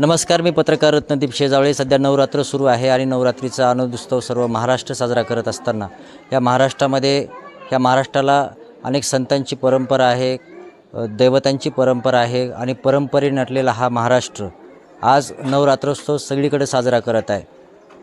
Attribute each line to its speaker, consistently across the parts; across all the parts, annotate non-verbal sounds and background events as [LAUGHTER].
Speaker 1: नमस्कार मी पत्रकार रत्नदीप शेजावळे. सध्या नवरात्र सुरू आहे आणि नवरात्रीचा आनंदोत्सव सर्व महाराष्ट्र साजरा करत असताना या महाराष्ट्रामध्ये या महाराष्ट्राला अनेक संतांची परंपरा आहे दैवतांची परंपरा आहे आणि परंपरे नटलेला हा महाराष्ट्र आज नवरात्रोत्सव सगळीकडे साजरा करत आहे.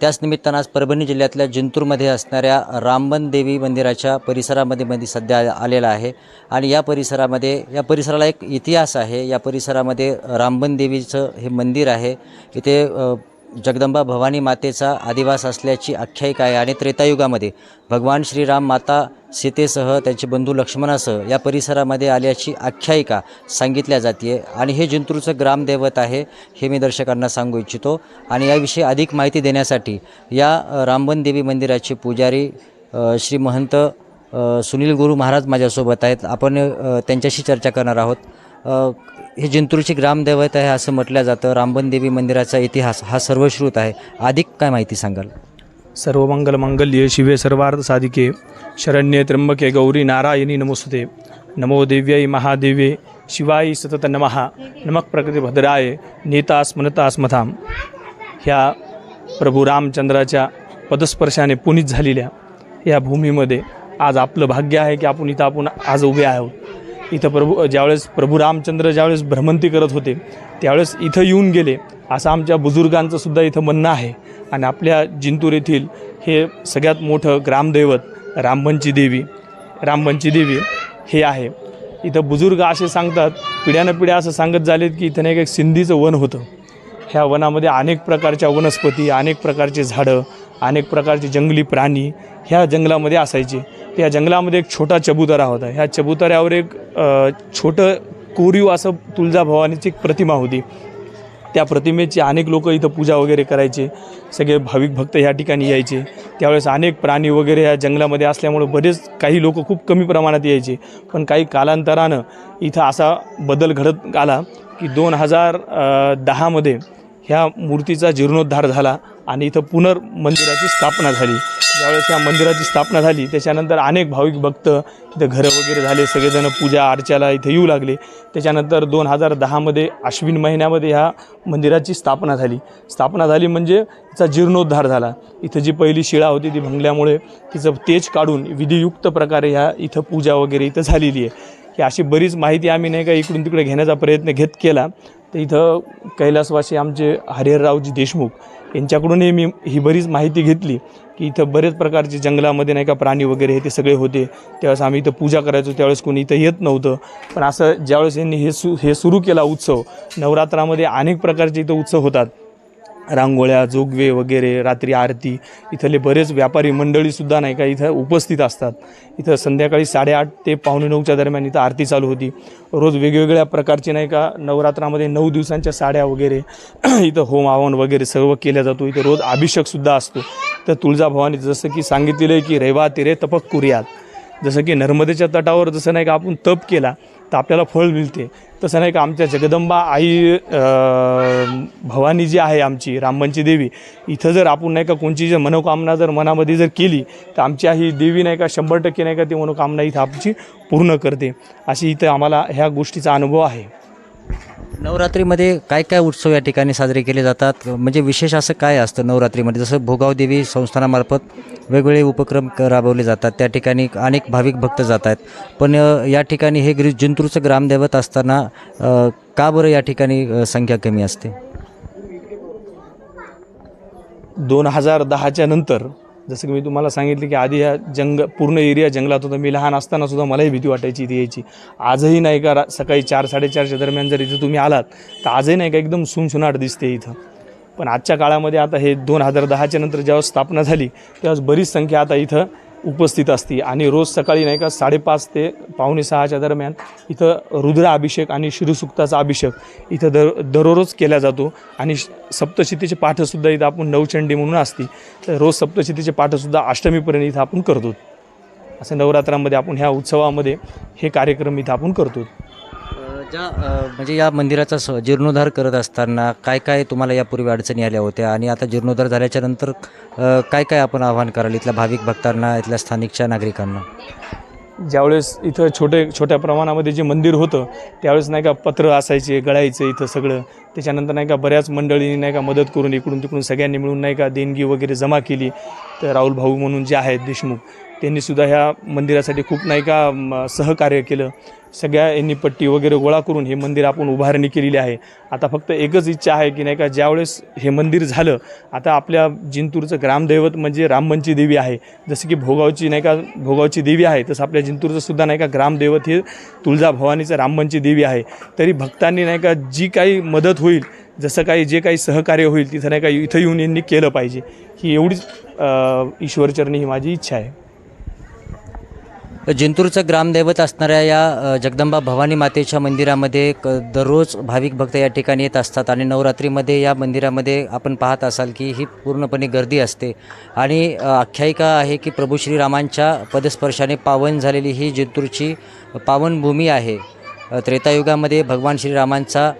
Speaker 1: त्याच निमित्तानं आज परभणी जिल्ह्यातल्या जिंतूरमध्ये असणाऱ्या रामबन देवी मंदिराच्या परिसरामध्ये मध्ये सध्या आलेला आहे. आणि या परिसरामध्ये या परिसराला एक इतिहास आहे. या परिसरामध्ये रामबन देवीचं हे मंदिर आहे. इथे जगदंबा भवानी मातेचा आदिवास असल्याची आख्यायिका आहे. आणि त्रेतायुगामध्ये भगवान श्रीराम माता सीतेसह त्यांचे बंधू लक्ष्मणासह या परिसरामध्ये आल्याची आख्यायिका सांगितल्या जाते आणि हे जिंतूरचं ग्रामदैवत आहे हे मी दर्शकांना सांगू इच्छितो. आणि याविषयी अधिक माहिती देण्यासाठी या रामबन देवी मंदिराचे पुजारी श्री महंत सुनील गुरु महाराज माझ्यासोबत आहेत. आपण त्यांच्याशी चर्चा करणार आहोत. हे जिंतूरची ग्रामदैवत आहे असं म्हटलं जातं. रामबन देवी मंदिराचा इतिहास हा सर्वश्रुत आहे. अधिक काय माहिती सांगाल?
Speaker 2: सर्वमंगल मंगल्ये शिवे सर्वार्थ साधिके. शरण्ये त्र्यंबके गौरी नारायणी नमोस्तुते. नमो देव्यै महादेवे शिवाई सतत नमहा नमक प्रकृती भद्राय नेता स्मनता स्मथाम ह्या प्रभू रामचंद्राच्या पदस्पर्शाने पुनीत झालेल्या या भूमीमध्ये आज आपलं भाग्य आहे की आपण इथं आपण आज उभे आहोत. इथं प्रभू ज्यावेळेस प्रभू रामचंद्र ज्यावेळेस भ्रमंती करत होते त्यावेळेस इथं येऊन गेले. असं आमच्या बुजुर्गांचं सुद्धा इथं म्हणणं आहे. आणि आपल्या जिंतूर येथील हे सगळ्यात मोठं ग्रामदैवत रामबनची देवी रामबनची देवी हे आहे. इथं बुजुर्ग असे सांगतात पिढ्यानं पिढ्या असं सांगत झालेत की इथं नाही एक सिंधीचं वन होतं. ह्या वनामध्ये अनेक प्रकारच्या वनस्पती अनेक प्रकारचे झाडं अनेक प्रकारचे जंगली प्राणी ह्या जंगलामध्ये असायचे. त्या जंगलामध्ये एक छोटा चबुतरा होता. ह्या चबुतऱ्यावर एक छोटं कोरीव असं तुळजाभवानीची एक प्रतिमा होती. त्या प्रतिमेची अनेक लोक इथं पूजा वगैरे करायचे. सगळे भाविक भक्त ह्या ठिकाणी यायचे. त्यावेळेस अनेक प्राणी वगैरे ह्या जंगलामध्ये असल्यामुळं बरेच काही लोक खूप कमी प्रमाणात यायचे. पण काही कालांतरानं इथं असा बदल घडत आला की दोन हजार दहामध्ये ह्या मूर्तीचा जीर्णोद्धार झाला. आणि इथं पुनर्मंदिराची स्थापना झाली. ज्यावेळेस ह्या मंदिराची स्थापना झाली त्याच्यानंतर अनेक भाविक भक्त इथं घरं वगैरे झाले सगळेजण पूजा अर्चाला इथे येऊ लागले. त्याच्यानंतर दोन हजार दहामध्ये आश्विन महिन्यामध्ये ह्या मंदिराची स्थापना झाली. स्थापना झाली म्हणजे तिचा जीर्णोद्धार झाला. इथं जी पहिली शिळा होती ती भंगल्यामुळे तिचं तेज काढून विधियुक्त प्रकारे ह्या इथं पूजा वगैरे इथं झालेली आहे. ही अशी बरीच माहिती आम्ही नाही का इकडून तिकडे घेण्याचा प्रयत्न घेत केला. इथं कैलासवासी आमचे हरिहररावजी देशमुख यांच्याकडूनही मी ही बरीच माहिती घेतली की इथं बरेच प्रकारचे जंगलामध्ये नाही का प्राणी वगैरे हे ते सगळे होते. त्यावेळेस आम्ही इथं पूजा करायचो. त्यावेळेस कोणी इथं येत नव्हतं. पण असं ज्यावेळेस यांनी हे सु हे सुरू केला उत्सव नवरात्रामध्ये अनेक प्रकारचे इथं उत्सव होतात. रांगोळ्या जोगवे वगैरे रात्री आरती इथले बरेच व्यापारी मंडळीसुद्धा नाही का इथं उपस्थित असतात. इथं संध्याकाळी साडेआठ ते पावणे नऊच्या दरम्यान इथं आरती चालू होती. रोज वेगवेगळ्या प्रकारची नाही का नवरात्रामध्ये नऊ दिवसांच्या साड्या वगैरे [CLEARS THROAT] इथं होम आवन वगैरे सर्व केल्या जातो. इथं रोज अभिषेकसुद्धा असतो. तर तुळजाभवानी जसं की सांगितलेलं आहे की रेवा तिरे तपक कुर्यात जसं की नर्मदेच्या तटावर जसं नाही का आपण तप केला तर आपल्याला फळ मिळते. तसं नाही का आमच्या जगदंबा आई भवानी जी आहे आमची रामबनची देवी इथं जर आपण नाही का कोणची जर मनोकामना जर मनामध्ये जर केली तर आमची ही देवी नाही का शंभर टक्के नाही का ती मनोकामना इथं आमची पूर्ण करते. अशी इथं आम्हाला ह्या गोष्टीचा अनुभव आहे.
Speaker 1: नवरात्रीमध्ये काय काय उत्सव या ठिकाणी साजरे केले जातात? म्हणजे विशेष असं काय असतं नवरात्रीमध्ये? जसं भोगाव देवी संस्थानामार्फत वेगवेगळे उपक्रम क- राबवले जातात. त्या ठिकाणी अनेक भाविक भक्त जात आहेत पण या ठिकाणी हे ग्री जिंतूरचं ग्रामदैवत असताना का बरं या ठिकाणी संख्या कमी असते?
Speaker 2: दोन हजार दहाच्या नंतर जसं की मी तुम्हाला सांगितलं की आधी ह्या जंग पूर्ण एरिया जंगलात होता. मी लहान असताना सुद्धा मलाही भीती वाटायची इथे यायची. आजही नाही का रा सकाळी चार साडेचारच्या दरम्यान जर इथं तुम्ही आलात तर आजही नाही का एकदम सुनसुनाट दिसते इथं. पण आजच्या काळामध्ये आता हे दोन हजार दहाच्या नंतर जेव्हा स्थापना झाली तेव्हाच बरीच संख्या आता इथं उपस्थित असते. आणि रोज सकाळी नाही का साडेपाच ते पावणे सहाच्या दरम्यान इथं रुद्र अभिषेक आणि श्रीसुक्ताचा अभिषेक इथं दर दररोज केला जातो. आणि श- सप्तशतीचे पाठसुद्धा इथं आपण नवचंडी म्हणून असते. तर रोज सप्तशतीचे पाठसुद्धा अष्टमीपर्यंत इथं आपण करतो. असं नवरात्रामध्ये आपण ह्या उत्सवामध्ये हे कार्यक्रम इथं आपण करतो.
Speaker 1: ज्या म्हणजे या मंदिराचा स जीर्णोद्धार करत असताना काय काय तुम्हाला यापूर्वी अडचणी आल्या होत्या? आणि आता जीर्णोद्धार झाल्याच्यानंतर काय काय आपण आव्हान कराल इथल्या भाविक भक्तांना इथल्या स्थानिकच्या नागरिकांना?
Speaker 2: ज्यावेळेस इथं छोटे छोट्या प्रमाणामध्ये जे मंदिर होतं त्यावेळेस नाही का पत्र असायचे गळायचे इथं सगळं. त्याच्यानंतर नाही का बऱ्याच मंडळींनी नाही का मदत करून इकडून तिकडून सगळ्यांनी मिळून नाही का देणगी वगैरे जमा केली. तर राहुल भाऊ म्हणून जे आहेत देशमुख त्यांनीसुद्धा ह्या मंदिरासाठी खूप नाही का म, सहकार्य केलं. सगळ्या यांनी पट्टी वगैरे गोळा करून हे मंदिर आपण उभारणी केलेली आहे. आता फक्त एकच इच्छा आहे की नाही का ज्यावेळेस हे मंदिर झालं आता आपल्या जिंतूरचं ग्रामदैवत म्हणजे रामबनची देवी आहे. जसं की भोगावची नाही का भोगावची देवी आहे तसं आपल्या जिंतूरचं सुद्धा नाही का ग्रामदैवत हे तुळजाभवानीचं रामबनची देवी आहे. तरी भक्तांनी नाही का जी काही मदत होईल जसं काही जे काही सहकार्य होईल तिथं नाही का इथं येऊन यांनी केलं पाहिजे. ही एवढीच ईश्वरचरणी ही माझी इच्छा आहे.
Speaker 1: जिंतूरचं ग्रामदैवत असणाऱ्या या जगदंबा भवानी मातेच्या मंदिरामध्ये क दररोज भाविक भक्त या ठिकाणी येत असतात आणि नवरात्रीमध्ये या मंदिरामध्ये आपण पाहत असाल की ही पूर्णपणे गर्दी असते. आणि आख्यायिका आहे की प्रभू श्रीरामांच्या पदस्पर्शाने पावन झालेली ही जिंतूरची पावनभूमी आहे. त्रेतायुगामध्ये भगवान श्रीरामांचा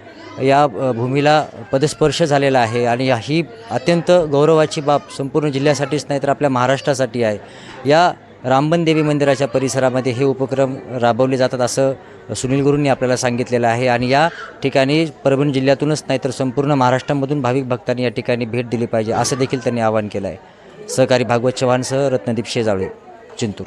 Speaker 1: या भूमीला पदस्पर्श झालेला आहे आणि ही अत्यंत गौरवाची बाब संपूर्ण जिल्ह्यासाठीच नाही तर आपल्या महाराष्ट्रासाठी आहे. या रामबन देवी मंदिराच्या परिसरामध्ये हे उपक्रम राबवले जातात असं सुनील गुरूंनी आपल्याला सांगितलेलं आहे. आणि या ठिकाणी परभणी जिल्ह्यातूनच नाही तर संपूर्ण महाराष्ट्रामधून भाविक भक्तांनी या ठिकाणी भेट दिली पाहिजे असं देखील त्यांनी आवाहन केलं आहे सहकारी भागवत चव्हाणसह रत्नदीप शेजावळे चिंतूर.